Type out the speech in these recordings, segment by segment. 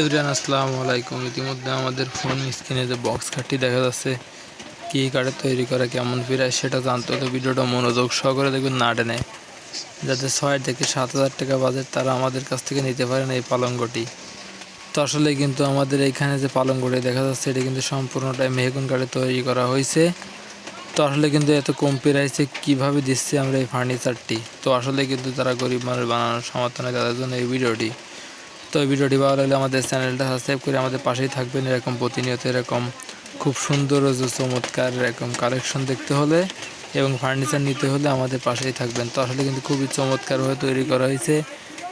Everyone আসসালামু আলাইকুম। ইতিমধ্যে আমাদের ফোন স্ক্রিনে যে বক্স কার্ডটি দেখা যাচ্ছে, কী কার্ডে তৈরি করা, কেমন ফিরায় সেটা জানতে হলে ভিডিওটা মনোযোগ সহকারে দেখবেন না টেনে। যাতে ছয় থেকে সাত হাজার টাকা বাজেট তারা আমাদের কাছ থেকে নিতে পারেন এই পালঙ্গটি তো আসলে কিন্তু আমাদের এইখানে যে পালঙ্গটি দেখা যাচ্ছে, এটি কিন্তু সম্পূর্ণটাই মেহগুন কার্ডে তৈরি করা হয়েছে। তো আসলে কিন্তু এত কম প্রাইসে কীভাবে দিচ্ছে আমরা এই ফার্নিচারটি তো আসলে কিন্তু তারা গরিব মানুষ, বানানোর সামর্থ্য নেই তাদের জন্য এই ভিডিওটি। তো ভিডিওটি ভালো লাগলে আমাদের চ্যানেলটা সাবস্ক্রাইব করে আমাদের পাশেই থাকবেন। এরকম প্রতিনিয়ত এরকম খুব সুন্দর ও চমৎকার এরকম কালেকশন দেখতে হলে এবং ফার্নিচার নিতে হলে আমাদের পাশেই থাকবেন। তো আসলে কিন্তু খুবই চমৎকারভাবে তৈরি করা হয়েছে।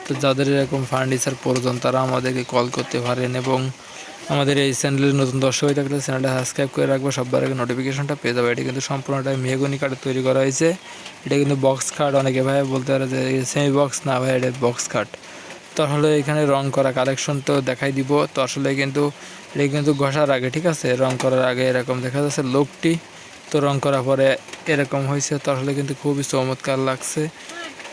তো যাদের এরকম ফার্নিচার প্রয়োজন, তারা আমাদেরকে কল করতে পারেন এবং আমাদের এই চ্যানেলের নতুন দর্শক হয়ে থাকলে চ্যানেলটা সাবস্ক্রাইব করে রাখব সবার আগে নোটিফিকেশনটা পেয়ে যাবে এটি কিন্তু সম্পূর্ণটা মেহগনি কার্ডে তৈরি করা হয়েছে। এটা কিন্তু বক্স কার্ড অনেকে ভাই বলতে পারে যে সেমি বক্স না ভাই, এটা বক্স কার্ড তো আসলে এখানে রং করা কালেকশন তো দেখাই দিব। তো আসলে কিন্তু এটা কিন্তু ঘষার আগে, ঠিক আছে? রং করার আগে এরকম দেখা যাচ্ছে লোকটি তো রং করার পরে এরকম হয়েছে। তো আসলে কিন্তু খুবই চমৎকার লাগছে।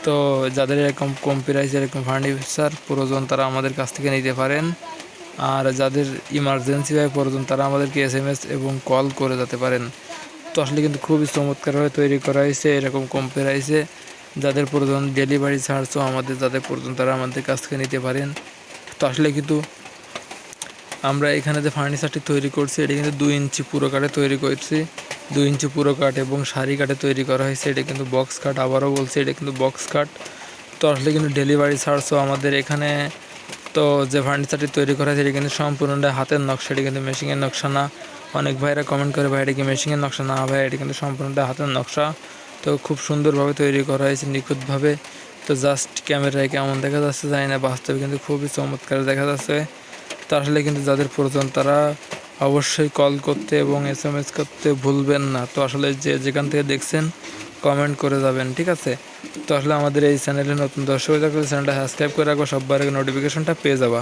তো যাদের এরকম কম প্রাইস এরকম ফার্নিচার প্রয়োজন তারা আমাদের কাছ থেকে নিতে পারেন। আর যাদের ইমার্জেন্সি হয় প্রয়োজন তারা আমাদেরকে এস এম এস এবং কল করে যেতে পারেন। তো আসলে কিন্তু খুবই চমৎকারভাবে তৈরি করা হয়েছে, এরকম কম প্রাইসে যাদের প্রয়োজন ডেলিভারি চার্জও আমাদের যাদের প্রয়োজন, তারা আমাদের কাছ থেকে নিতে পারেন। তো আসলে কিন্তু আমরা এখানে যে ফার্নিচারটি তৈরি করছি, এটি কিন্তু দুই ইঞ্চি পুরো কাঠে তৈরি করছি। দুই ইঞ্চি পুরো কাঠ এবং শাড়ি কাঠে তৈরি করা হয়েছে, এটা কিন্তু বক্স কাঠ। আবারও বলছি, এটা কিন্তু বক্স কাঠ। তো আসলে কিন্তু ডেলিভারি চার্জও আমাদের এখানে তো যে ফার্নিচারটি তৈরি করা হয়েছে, এটা কিন্তু সম্পূর্ণটা হাতের নকশা, এটি কিন্তু মেশিনের নকশা না। অনেক ভাইরা কমেন্ট করে, ভাই, এটা কি মেশিনের নকশা? না, ভাই, এটি কিন্তু সম্পূর্ণটা হাতের নকশা। তো খুব সুন্দরভাবে তৈরি করা হয়েছে নিখুঁতভাবে। তো জাস্ট ক্যামেরায় কেমন দেখা যাচ্ছে জানি না, বাস্তবে কিন্তু খুবই চমৎকার দেখা যাচ্ছে। তো আসলে কিন্তু যাদের প্রয়োজন তারা অবশ্যই কল করতে এবং এস এম এস করতে ভুলবেন না। তো আসলে যে যেখান থেকে দেখছেন কমেন্ট করে যাবেন, ঠিক আছে? তো আসলে আমাদের এই চ্যানেলে নতুন দর্শক চ্যানেলটা সাবস্ক্রাইব করে রাখব সবার আগে নোটিফিকেশনটা পেয়ে যাবা।